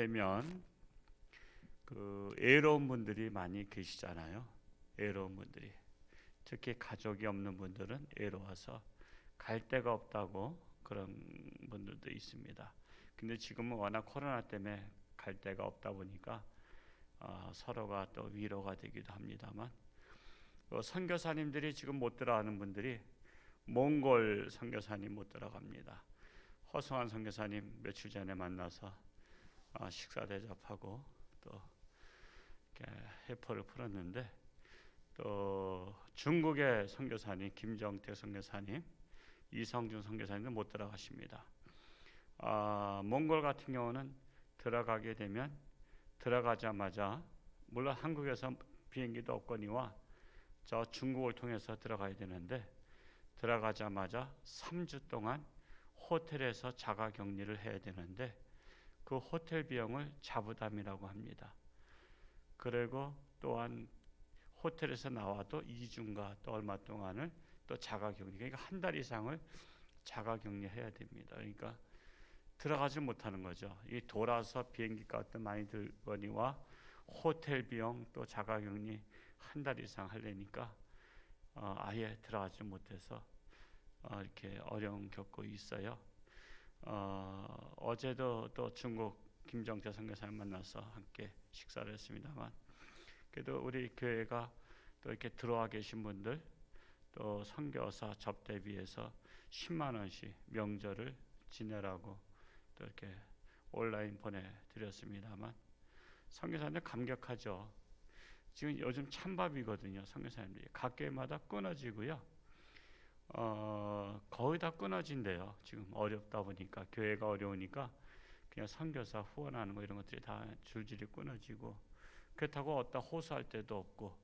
되면 그 애로운 분들이 많이 계시잖아요. 애로운 분들이 특히 가족이 없는 분들은 애로워서 갈 데가 없다고 그런 분들도 있습니다. 근데 지금은 워낙 코로나 때문에 갈 데가 없다 보니까 어, 서로가 또 위로가 되기도 합니다만 어, 선교사님들이 지금 못 들어가는 분들이 몽골 선교사님 못 들어갑니다. 허성한 선교사님 며칠 전에 만나서 어, 식사 대접하고 또 해포를 풀었는데 또 중국의 선교사님 김정태 선교사님 이성준 선교사님도 못 들어가십니다. 아, 몽골 같은 경우는 들어가게 되면 들어가자마자 물론 한국에서 비행기도 없거니와 저 중국을 통해서 들어가야 되는데 들어가자마자 3주 동안 호텔에서 자가 격리를 해야 되는데 그 호텔 비용을 자부담이라고 합니다. 그리고 또한 호텔에서 나와도 2주인가 또 얼마 동안을 또 자가 격리 그러니까 한 달 이상을 자가 격리해야 됩니다. 그러니까 들어가지 못하는 거죠. 이 돌아서 비행기 값도 많이 들거니와 호텔 비용 또 자가 격리 한 달 이상 하려니까 어, 아예 들어가지 못해서 어, 이렇게 어려움 겪고 있어요. 어, 어제도 또 중국 김정태 선교사님 만나서 함께 식사를 했습니다만 그래도 우리 교회가 또 이렇게 들어와 계신 분들 또 선교사 접대비해서 10만 원씩 명절을 지내라고 또 이렇게 온라인 보내드렸습니다만 선교사님들 감격하죠. 지금 요즘 찬밥이거든요. 선교사님들이 각 교회마다 끊어지고요. 어, 거의 다 끊어진대요. 지금 어렵다 보니까 교회가 어려우니까 그냥 선교사 후원하는 거 이런 것들이 다 줄줄이 끊어지고 그렇다고 어디다 호소할 때도 없고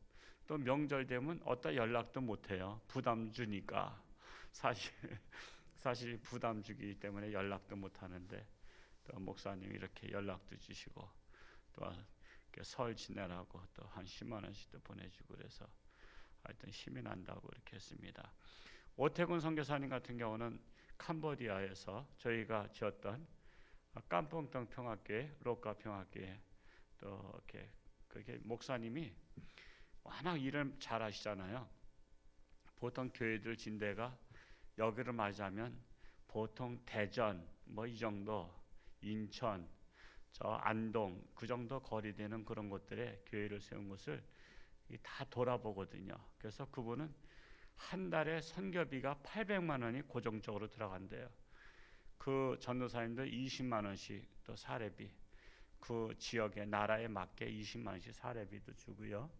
또 명절 되면 어디다 연락도 못 해요. 부담 주니까 사실 사실 부담 주기 때문에 연락도 못 하는데 또 목사님 이렇게 연락도 주시고 또 설 지내라고 또 한 10만 원씩 도 보내주고 그래서 하여튼 힘이 난다고 이렇게 했습니다. 오태군 선교사님 같은 경우는 캄보디아에서 저희가 지었던 깜뽕동 평화교회, 로카 평화교회 또 이렇게 그게 목사님이 워낙 일을 잘 하시잖아요. 보통 교회들 진대가 여기를 말하자면 보통 대전 뭐 이 정도 인천 저 안동 그 정도 거리 되는 그런 곳들에 교회를 세운 것을 다 돌아보거든요. 그래서 그분은 한 달에 선교비가 800만 원이 고정적으로 들어간대요. 그 전도사님들 20만 원씩 또 사례비 그 지역의 나라에 맞게 20만 원씩 사례비도 주고요.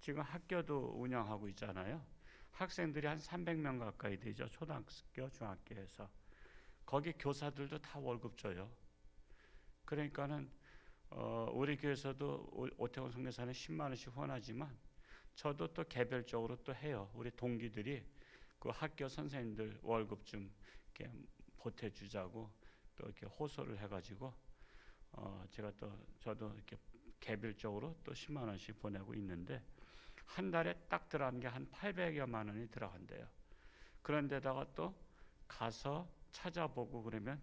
지금 학교도 운영하고 있잖아요. 학생들이 한 300명 가까이 되죠. 초등학교, 중학교에서 거기 교사들도 다 월급 줘요. 그러니까는 어, 우리 교회에서도 오태원 선교사는 10만 원씩 후원하지만 저도 또 개별적으로 또 해요. 우리 동기들이 그 학교 선생님들 월급 좀 이렇게 보태주자고 또 이렇게 호소를 해가지고 어, 제가 또 저도 이렇게 개별적으로 또 10만 원씩 보내고 있는데 한 달에 딱 들어가는 게한 800여만 원이 들어간대요. 그런데다가 또 가서 찾아보고 그러면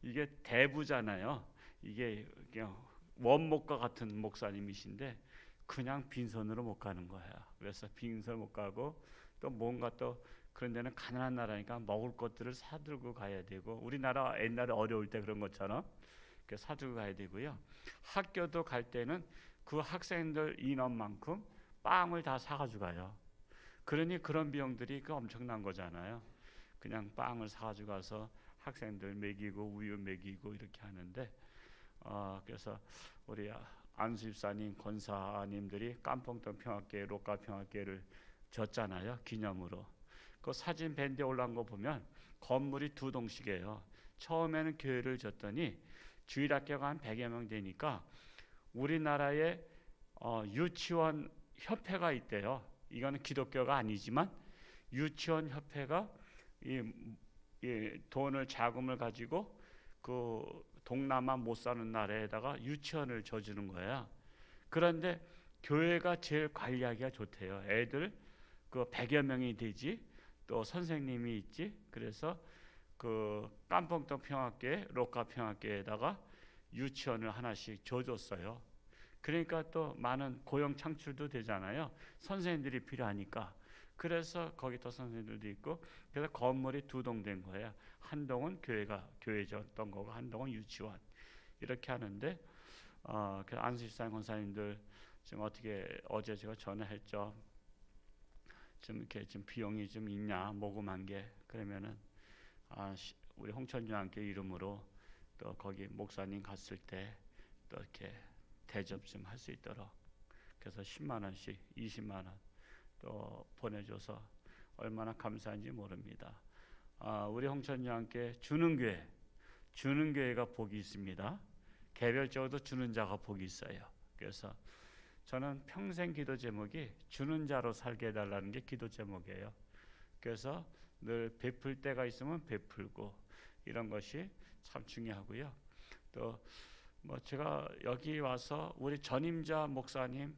이게 대부잖아요. 이게 그냥 원목과 같은 목사님이신데 그냥 빈손으로 못 가는 거야. 그래서 빈손 못 가고 또 뭔가 또 그런 데는 가난한 나라니까 먹을 것들을 사들고 가야 되고 우리나라 옛날에 어려울 때 그런 것처럼 그 사들고 가야 되고요. 학교도 갈 때는 그 학생들 인원만큼 빵을 다 사가지고 가요. 그러니 그런 비용들이 그 엄청난 거잖아요. 그냥 빵을 사가지고 가서 학생들 먹이고 우유 먹이고 이렇게 하는데 어, 그래서 우리 안수입사님 권사님들이 깜뽕동 평화교회 로카 평화교회를 졌잖아요 기념으로. 그 사진 밴드에 올라온 거 보면 건물이 두 동씩이에요. 처음에는 교회를 졌더니 주일학교가 한 100여 명 되니까 우리나라에 어, 유치원 협회가 있대요. 이거는 기독교가 아니지만 유치원 협회가 이, 이 돈을 자금을 가지고 그 동남아 못 사는 나라에다가 유치원을 줘주는 거야. 그런데 교회가 제일 관리하기가 좋대요. 애들 그 100여 명이 되지 또 선생님이 있지. 그래서 그 깜뽕동 평화교회, 로카 평화교회에다가 유치원을 하나씩 줘줬어요. 그러니까 또 많은 고용 창출도 되잖아요. 선생님들이 필요하니까. 그래서 거기 더 선생님들도 있고 그래서 건물이 두 동 된 거예요. 한 동은 교회가 교회였던 거고 한 동은 유치원 이렇게 하는데 어, 그 안수일상 권사님들 지금 어떻게 어제 제가 전화했죠. 좀 이렇게 좀 비용이 좀 있냐 모금한 게 그러면은 아, 시- 우리 홍천중학교 이름으로 또 거기 목사님 갔을 때 또 이렇게 대접 좀 할 수 있도록 그래서 10만 원씩 20만 원 또 보내줘서 얼마나 감사한지 모릅니다. 아, 우리 홍천중학교 주는 교회 주는 교회가 복이 있습니다. 개별적으로 주는 자가 복이 있어요. 그래서 저는 평생 기도 제목이 주는 자로 살게 해달라는 게 기도 제목이에요. 그래서 늘 베풀 때가 있으면 베풀고 이런 것이 참 중요하고요. 또 뭐 제가 여기 와서 우리 전임자 목사님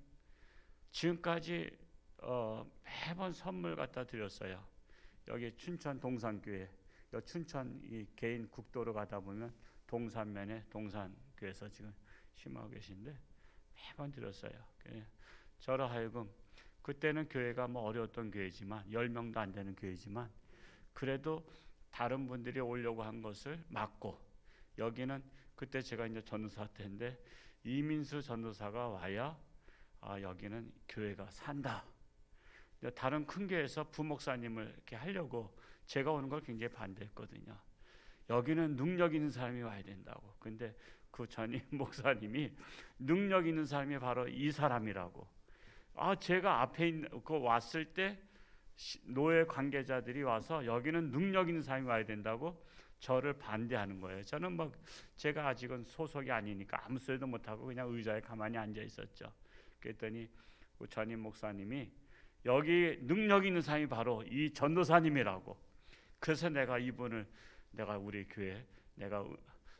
지금까지 어 매번 선물 갖다 드렸어요. 여기 춘천 동산교회, 여 춘천 이 개인 국도로 가다 보면 동산면에 동산교회에서 지금 심하고 계신데 매번 드렸어요. 그래, 저로 하여금 그때는 교회가 뭐 어려웠던 교회지만 열 명도 안 되는 교회지만 그래도 다른 분들이 오려고 한 것을 막고 여기는 그때 제가 이제 전도사 때인데 이민수 전도사가 와야 아 여기는 교회가 산다. 다른 큰 교회에서 부목사님을 이렇게 하려고 제가 오는 걸 굉장히 반대했거든요. 여기는 능력 있는 사람이 와야 된다고. 근데 그 전임 목사님이 능력 있는 사람이 바로 이 사람이라고. 아 제가 앞에 있는 그 왔을 때 시- 노예 관계자들이 와서 여기는 능력 있는 사람이 와야 된다고 저를 반대하는 거예요. 저는 뭐 제가 아직은 소속이 아니니까 아무 소리도 못 하고 그냥 의자에 가만히 앉아 있었죠. 그랬더니 그 전임 목사님이 여기 능력 있는 사람이 바로 이 전도사님이라고. 그래서 내가 이분을 내가 우리 교회 내가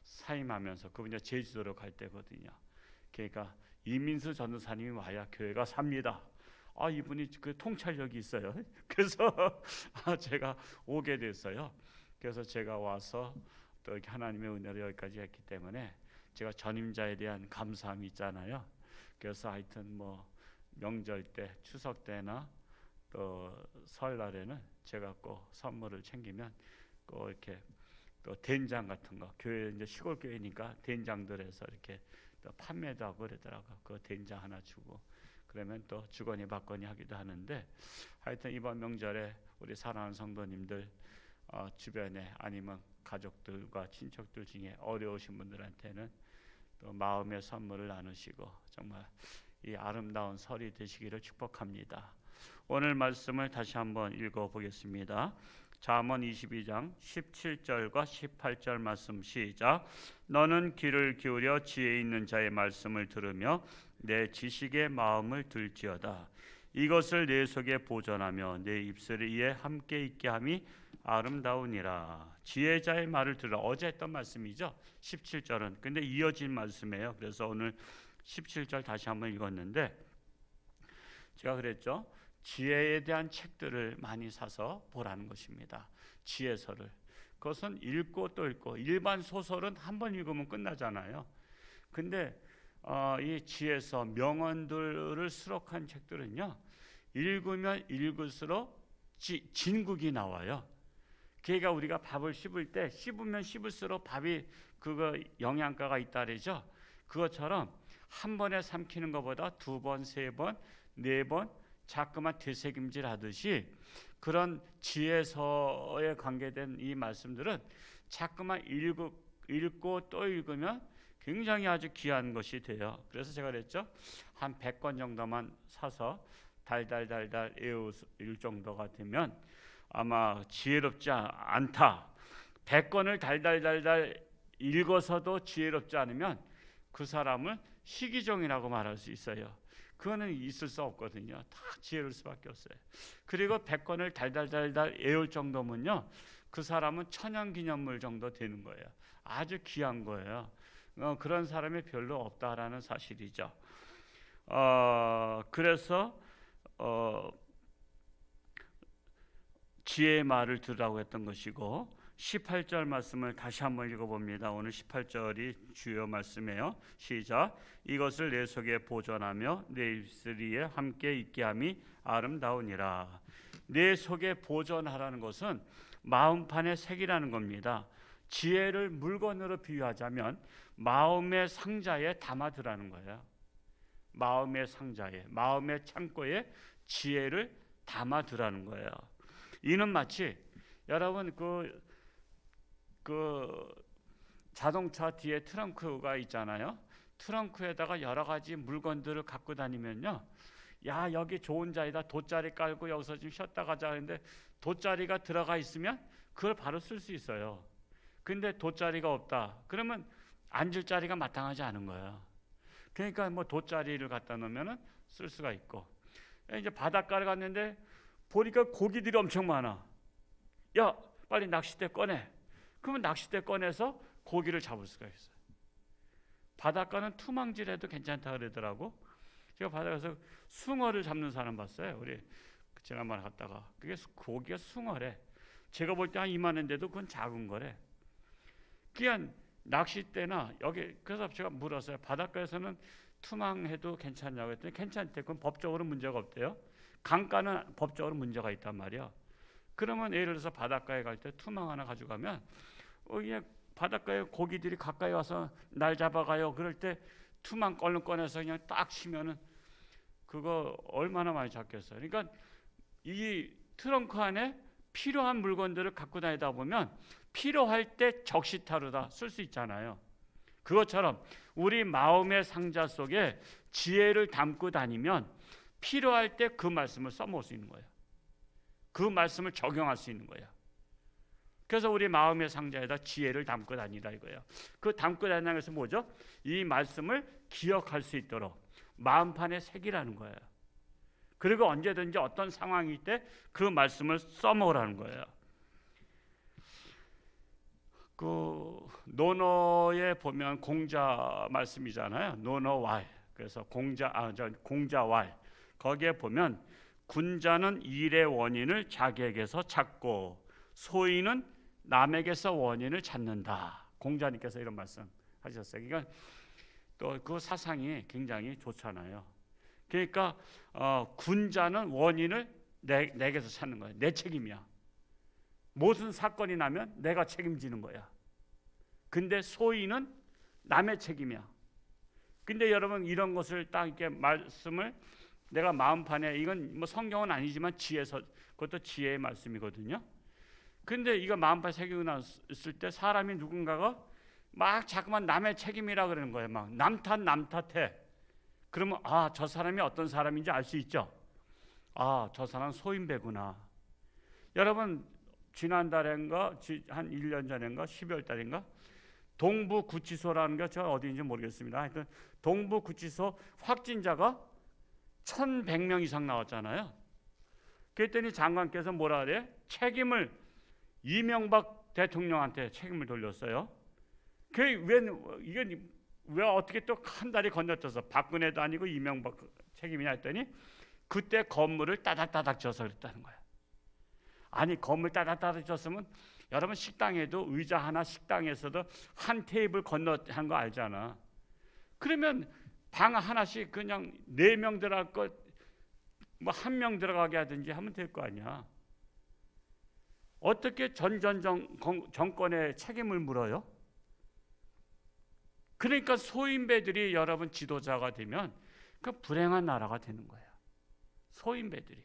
사임하면서 그분이 제주도로 갈 때거든요. 그러니까 이민수 전도사님이 와야 교회가 삽니다. 아 이분이 그 통찰력이 있어요. 그래서 아, 제가 오게 됐어요. 그래서 제가 와서 또 이렇게 하나님의 은혜로 여기까지 했기 때문에 제가 전임자에 대한 감사함이 있잖아요. 그래서 하여튼 뭐 명절 때 추석 때나 또 설날에는 제가 꼭 선물을 챙기면 꼭 이렇게 또 된장 같은 거 교회 이제 시골 교회니까 된장들에서 이렇게 또 판매도 하고 그러더라고. 그 된장 하나 주고 그러면 또 주거니 받거니 하기도 하는데 하여튼 이번 명절에 우리 사랑하는 성도님들 어, 주변에 아니면 가족들과 친척들 중에 어려우신 분들한테는 또 마음의 선물을 나누시고 정말 이 아름다운 설이 되시기를 축복합니다. 오늘 말씀을 다시 한번 읽어 보겠습니다. 잠언 22장 17절과 18절 말씀 시작. 너는 귀를 기울여 지혜 있는 자의 말씀을 들으며 내 지식의 마음을 들지어다. 이것을 내 속에 보존하며 내 입술 위에 함께 있게 함이 아름다우니라. 지혜자의 말을 들어 어제 했던 말씀이죠. 17절은. 근데 이어진 말씀이에요. 그래서 오늘 17절 다시 한번 읽었는데 제가 그랬죠. 지혜에 대한 책들을 많이 사서 보라는 것입니다. 지혜서를. 그것은 읽고 또 읽고 일반 소설은 한 번 읽으면 끝나잖아요. 근데 어, 이 지혜서 명언들을 수록한 책들은요. 읽으면 읽을수록 지, 진국이 나와요. 그러니까 우리가 밥을 씹을 때 씹으면 씹을수록 밥이 그거 영양가가 있다 그러죠. 그것처럼 한 번에 삼키는 것보다 두 번, 세 번, 네 번 자꾸만 되새김질 하듯이 그런 지혜서에 관계된 이 말씀들은 자꾸만 읽고, 읽고 또 읽으면 굉장히 아주 귀한 것이 돼요. 그래서 제가 그랬죠. 한 100권 정도만 사서 달달달달 외울 정도가 되면 아마 지혜롭지 않다. 100권을 달달달달 읽어서도 지혜롭지 않으면 그 사람을 시기종이라고 말할 수 있어요. 그거는 있을 수 없거든요. 다 지혜로울 수밖에 없어요. 그리고 100권을 달달달달 외울 정도면요. 그 사람은 천연기념물 정도 되는 거예요. 아주 귀한 거예요. 어, 그런 사람이 별로 없다라는 사실이죠. 어, 그래서 어, 지혜의 말을 들으라고 했던 것이고 18절 말씀을 다시 한번 읽어봅니다. 오늘 18절이 주요 말씀이에요. 시작. 이것을 내 속에 보존하며 내 입술에 함께 있게 함이 아름다우니라. 내 속에 보존하라는 것은 마음판의 색이라는 겁니다. 지혜를 물건으로 비유하자면 마음의 상자에 담아두라는 거예요. 마음의 상자에, 마음의 창고에 지혜를 담아두라는 거예요. 이는 마치 여러분 그, 그 자동차 뒤에 트렁크가 있잖아요. 트렁크에다가 여러 가지 물건들을 갖고 다니면요. 야 여기 좋은 자리다 돗자리 깔고 여기서 좀 쉬었다 가자 하는데 돗자리가 들어가 있으면 그걸 바로 쓸 수 있어요. 근데 돗자리가 없다. 그러면 앉을 자리가 마땅하지 않은 거예요. 그러니까 뭐 돗자리를 갖다 놓으면은 쓸 수가 있고 이제 바닷가를 갔는데 보니까 고기들이 엄청 많아. 야 빨리 낚싯대 꺼내. 그러면 낚싯대 꺼내서 고기를 잡을 수가 있어요. 바닷가는 투망질해도 괜찮다 그러더라고. 제가 바닷가에서 숭어를 잡는 사람 봤어요. 우리 지난번에 갔다가 그게 수- 고기가 숭어래. 제가 볼 때 한 이만한데도 그건 작은 거래. 그냥 낚싯대나 여기 그래서 제가 물었어요. 바닷가에서는 투망해도 괜찮냐고 했더니 괜찮대. 그건 법적으로 문제가 없대요. 강가는 법적으로 문제가 있단 말이야. 그러면 예를 들어서 바닷가에 갈 때 투망 하나 가져가면 어 그냥 바닷가에 고기들이 가까이 와서 날 잡아가요. 그럴 때 투망 걸른 꺼내서 그냥 딱 치면은 그거 얼마나 많이 잡겠어요. 그러니까 이 트렁크 안에 필요한 물건들을 갖고 다니다 보면 필요할 때 적시타로다 쓸 수 있잖아요. 그것처럼 우리 마음의 상자 속에 지혜를 담고 다니면 필요할 때 그 말씀을 써먹을 수 있는 거예요. 그 말씀을 적용할 수 있는 거예요. 그래서 우리 마음의 상자에다 지혜를 담고 다니라 이거예요. 그 담고 다니는 것은 뭐죠? 이 말씀을 기억할 수 있도록 마음판에 새기라는 거예요. 그리고 언제든지 어떤 상황일 때 그 말씀을 써먹으라는 거예요. 그 논어에 보면 공자 말씀이잖아요. 논어왈. 그래서 공자 아저 공자왈 거기에 보면 군자는 일의 원인을 자기에게서 찾고 소인은 남에게서 원인을 찾는다. 공자님께서 이런 말씀 하셨어요. 그러니까 또 그 사상이 굉장히 좋잖아요. 그러니까 어, 군자는 원인을 내, 내게서 찾는 거야. 내 책임이야. 무슨 사건이 나면 내가 책임지는 거야. 근데 소인은 남의 책임이야. 근데 여러분 이런 것을 딱 이렇게 말씀을 내가 마음판에 이건 뭐 성경은 아니지만 지혜서 그것도 지혜의 말씀이거든요. 근데 이거 마음판에 새기고 났을 때 사람이 누군가가 막 자꾸만 남의 책임이라 그러는 거예요. 막 남탓 남탓해. 그러면 아 저 사람이 어떤 사람인지 알 수 있죠. 아 저 사람 소인배구나. 여러분 지난달인가 지- 한 1년 전인가 12월 달인가 동부 구치소라는 게저 어디인지 모르겠습니다. 하여튼 동부 구치소 확진자가 1,100명 이상 나왔잖아요. 그랬더니 장관께서 뭐라 그래? 책임을 이명박 대통령한테 책임을 돌렸어요. 그왜 이게 왜 어떻게 또 한 달이 건너뛰어서 박근혜도 아니고 이명박 책임이냐 했더니 그때 건물을 따닥따닥 져서 그랬다는 거야. 아니 건물 따닥따닥 졌으면 여러분 식당에도 의자 하나 식당에서도 한 테이블 건너 한 거 알잖아. 그러면 방 하나씩 그냥 네 명 들어갈 것 뭐 한 명 들어가게 하든지 하면 될 거 아니야. 어떻게 전전 정권의 책임을 물어요? 그러니까 소인배들이 여러분 지도자가 되면 그 불행한 나라가 되는 거야. 소인배들이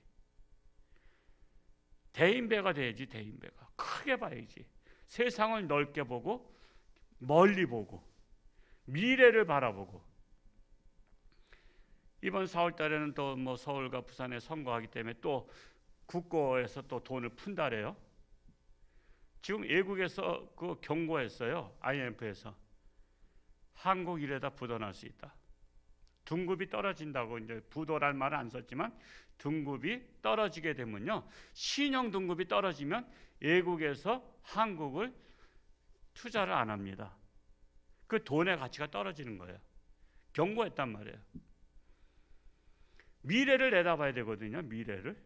대인배가 돼야지 대인배가 크게 봐야지 세상을 넓게 보고 멀리 보고 미래를 바라보고 이번 4월 달에는 또 뭐 서울과 부산에 선거하기 때문에 또 국고에서 또 돈을 푼다래요. 지금 외국에서 그 경고했어요. IMF에서 한국 이래다 부도날 수 있다. 등급이 떨어진다고 이제 부도란 말은 안 썼지만 등급이 떨어지게 되면요 신용 등급이 떨어지면 외국에서 한국을 투자를 안 합니다. 그 돈의 가치가 떨어지는 거예요. 경고했단 말이에요. 미래를 내다봐야 되거든요. 미래를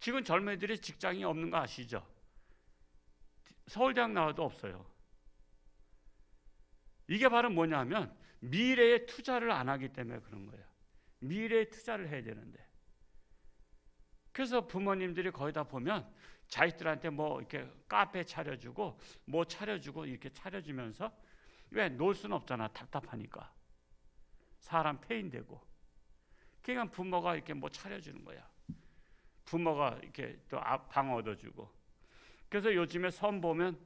지금 젊은이들이 직장이 없는 거 아시죠? 서울대학 나와도 없어요. 이게 바로 뭐냐면 미래에 투자를 안 하기 때문에 그런 거예요. 미래에 투자를 해야 되는데. 그래서 부모님들이 거의 다 보면 자식들한테 뭐 이렇게 카페 차려주고 뭐 차려주고 이렇게 차려주면서 왜 놀 수는 없잖아 답답하니까 사람 폐인되고 그러니까 부모가 이렇게 뭐 차려주는 거야. 부모가 이렇게 또 방 얻어주고. 그래서 요즘에 선 보면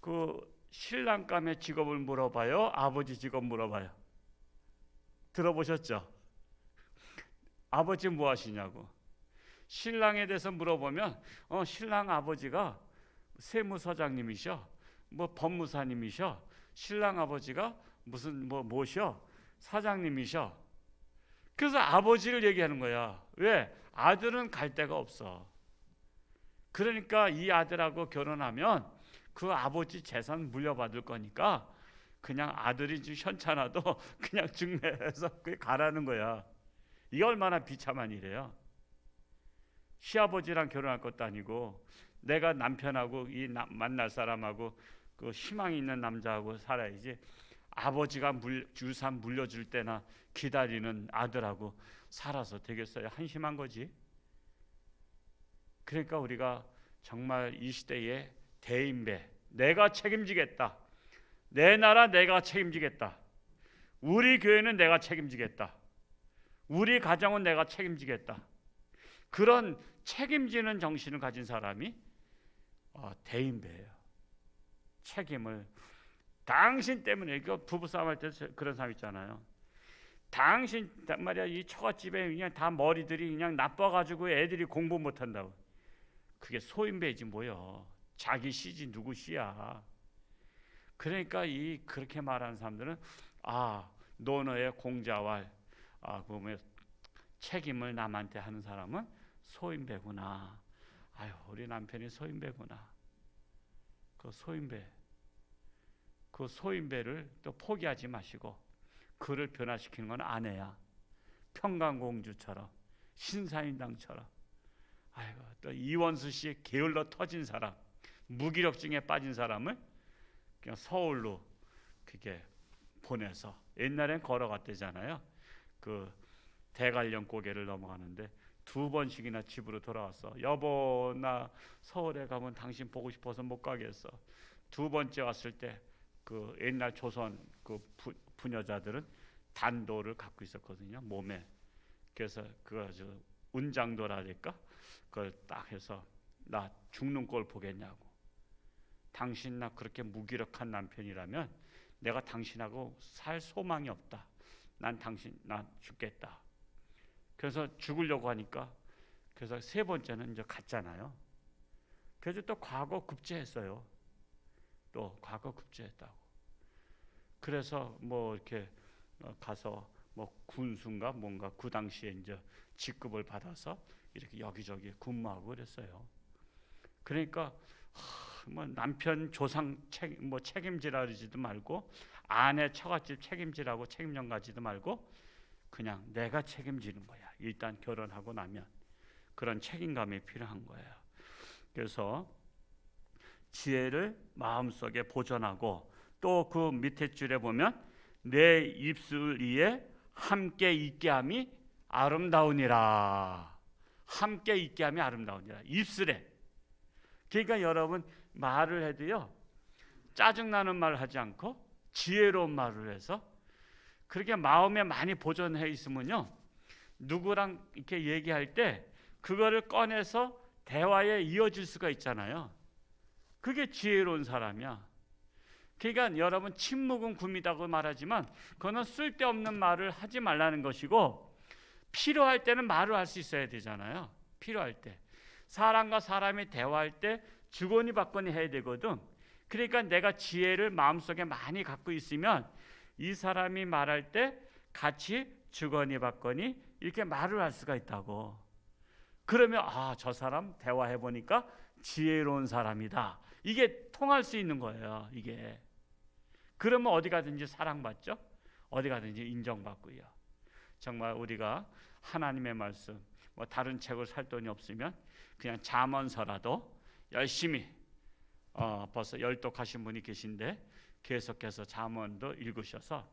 그 신랑감의 직업을 물어봐요? 아버지 직업 물어봐요. 들어보셨죠? 아버지 뭐 하시냐고. 신랑에 대해서 물어보면 어 신랑 아버지가 세무서장님이셔 뭐 법무사님이셔 신랑 아버지가 무슨 뭐 뭐셔? 사장님이셔 그래서 아버지를 얘기하는 거야. 왜? 아들은 갈 데가 없어. 그러니까 이 아들하고 결혼하면 그 아버지 재산 물려받을 거니까 그냥 아들이 좀 현찮아도 그냥 증매해서 가라는 거야. 이게 얼마나 비참한 일이에요. 시아버지랑 결혼할 것도 아니고 내가 남편하고 이 나, 만날 사람하고 그 희망이 있는 남자하고 살아야지 아버지가 물, 유산 물려줄 때나 기다리는 아들하고 살아서 되겠어요? 한심한 거지. 그러니까 우리가 정말 이 시대에 대인배 내가 책임지겠다. 내 나라 내가 책임지겠다. 우리 교회는 내가 책임지겠다. 우리 가정은 내가 책임지겠다. 그런 책임지는 정신을 가진 사람이 어, 대인배예요. 책임을 당신 때문에 그 부부 싸움 할 때 그런 사람 있잖아요. 당신 말이야 이 처갓집에 그냥 다 머리들이 그냥 나빠가지고 애들이 공부 못한다고. 그게 소인배지 뭐요. 자기 시지 누구 시야. 그러니까 이 그렇게 말하는 사람들은 아 노너의 공자왈 아 그러면 책임을 남한테 하는 사람은 소인배구나. 아유, 우리 남편이 소인배구나. 그 소인배. 그 소인배를 또 포기하지 마시고 그를 변화시키는 건 아내야. 평강공주처럼 신사임당처럼. 아이고 또 이원수 씨 게을러 터진 사람, 무기력증에 빠진 사람을 그냥 서울로 그게 보내서 옛날엔 걸어갔대잖아요. 그 대관령 고개를 넘어가는데 두 번씩이나 집으로 돌아왔어. 여보 나 서울에 가면 당신 보고 싶어서 못 가겠어. 두 번째 왔을 때 그 옛날 조선 그 부, 부녀자들은 단도를 갖고 있었거든요 몸에. 그래서 그거 저 운장도라니까 그걸 딱 해서 나 죽는 꼴 보겠냐고. 당신 나 그렇게 무기력한 남편이라면 내가 당신하고 살 소망이 없다. 난 당신 나 죽겠다. 그래서 죽으려고 하니까 그래서 세 번째는 이제 갔잖아요. 그래서 또 과거 급제했어요. 또 과거 급제했다고. 그래서 뭐 이렇게 어, 가서 뭐 군수인가 뭔가 그 당시에 이제 직급을 받아서 이렇게 여기저기 근무하고 그랬어요. 그러니까 뭐 남편 조상 책, 뭐 책임지라 그러지도 말고 아내 처갓집 책임지라고 책임령 가지도 말고 그냥 내가 책임지는 거야. 일단 결혼하고 나면 그런 책임감이 필요한 거예요. 그래서 지혜를 마음속에 보존하고 또 그 밑에 줄에 보면 내 입술 위에 함께 있게 함이 아름다우니라. 함께 있게 함이 아름다우니라. 입술에. 그러니까 여러분 말을 해도요. 짜증나는 말을 하지 않고 지혜로운 말을 해서 그렇게 마음에 많이 보존해 있으면요. 누구랑 이렇게 얘기할 때 그거를 꺼내서 대화에 이어질 수가 있잖아요. 그게 지혜로운 사람이야. 그러니까 여러분 침묵은 굶이다고 말하지만 그거는 쓸데없는 말을 하지 말라는 것이고 필요할 때는 말을 할 수 있어야 되잖아요. 필요할 때 사람과 사람이 대화할 때 주거니 받거니 해야 되거든. 그러니까 내가 지혜를 마음속에 많이 갖고 있으면 이 사람이 말할 때 같이 주거니 받거니 이렇게 말을 할 수가 있다고. 그러면 아, 저 사람 대화해 보니까 지혜로운 사람이다. 이게 통할 수 있는 거예요. 이게. 그러면 어디 가든지 사랑받죠? 어디 가든지 인정받고요. 정말 우리가 하나님의 말씀, 뭐 다른 책을 살 돈이 없으면 그냥 잠언서라도 열심히 어, 벌써 열독하신 분이 계신데 계속해서 잠언도 읽으셔서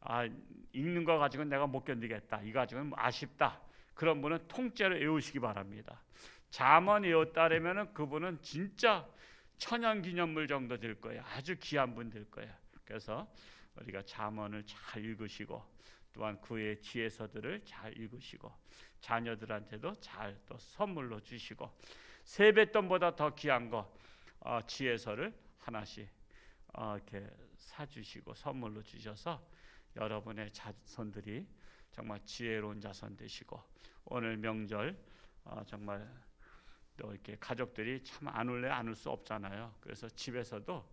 아 읽는 거 가지고는 내가 못 견디겠다. 이 가지고는 뭐 아쉽다. 그런 분은 통째로 외우시기 바랍니다. 잠언 외웠다라면은 그분은 진짜 천연 기념물 정도 될 거예요. 아주 귀한 분 될 거예요. 그래서 우리가 잠언을 잘 읽으시고 또한 그의 지혜서들을 잘 읽으시고 자녀들한테도 잘 또 선물로 주시고 세뱃돈보다 더 귀한 거 어, 지혜서를 하나씩 어, 이렇게 사주시고 선물로 주셔서 여러분의 자손들이 정말 지혜로운 자손 되시고 오늘 명절 어, 정말 또 이렇게 가족들이 참 안 올래 안 올 수 없잖아요. 그래서 집에서도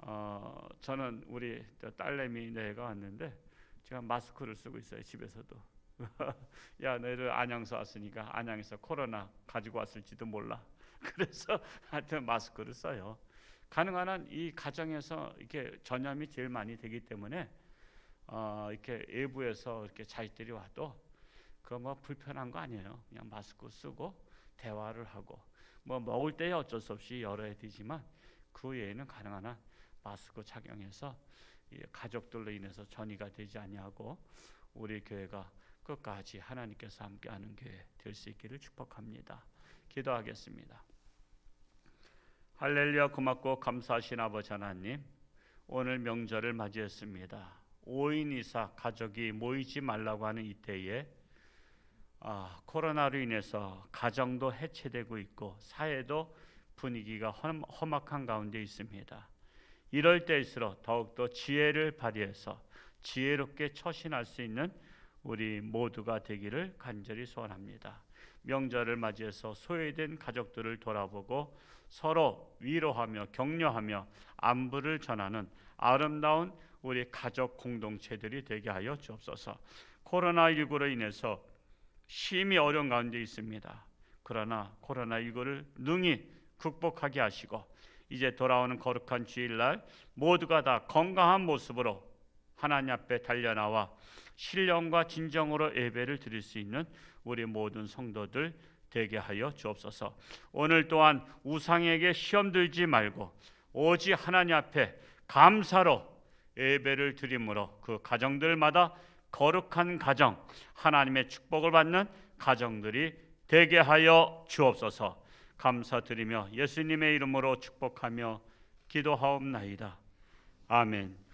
어, 저는 우리 저 딸내미 내가 왔는데 제가 마스크를 쓰고 있어요 집에서도. 야 너희들 안양서 왔으니까 안양에서 코로나 가지고 왔을지도 몰라. 그래서 하여튼 마스크를 써요. 가능한 한 이 가정에서 이렇게 전염이 제일 많이 되기 때문에 어, 이렇게 외부에서 이렇게 자식들이 와도 그뭐 불편한 거 아니에요. 그냥 마스크 쓰고 대화를 하고 뭐 먹을 때 어쩔 수 없이 열어야 되지만 그 외에는 가능한 한 마스크 착용해서 이 가족들로 인해서 전이가 되지 아니하고 우리 교회가 끝까지 하나님께서 함께하는 교회 될 수 있기를 축복합니다. 기도하겠습니다. 할렐루야 고맙고 감사하신 아버지 하나님 오늘 명절을 맞이했습니다. 5인 이상 가족이 모이지 말라고 하는 이때에 아, 코로나로 인해서 가정도 해체되고 있고 사회도 분위기가 험, 험악한 가운데 있습니다. 이럴 때일수록 더욱더 지혜를 발휘해서 지혜롭게 처신할 수 있는 우리 모두가 되기를 간절히 소원합니다. 명절을 맞이해서 소외된 가족들을 돌아보고 서로 위로하며 격려하며 안부를 전하는 아름다운 우리 가족 공동체들이 되게 하여 주옵소서. 코로나19로 인해서 심히 어려운 가운데 있습니다. 그러나 코로나19를 능히 극복하게 하시고 이제 돌아오는 거룩한 주일날 모두가 다 건강한 모습으로 하나님 앞에 달려나와 신령과 진정으로 예배를 드릴 수 있는 우리 모든 성도들 되게 하여 주옵소서. 오늘 또한 우상에게 시험 들지 말고 오직 하나님 앞에 감사로 예배를 드림으로 그 가정들마다 거룩한 가정, 하나님의 축복을 받는 가정들이 되게 하여 주옵소서. 감사드리며 예수님의 이름으로 축복하며 기도하옵나이다. 아멘.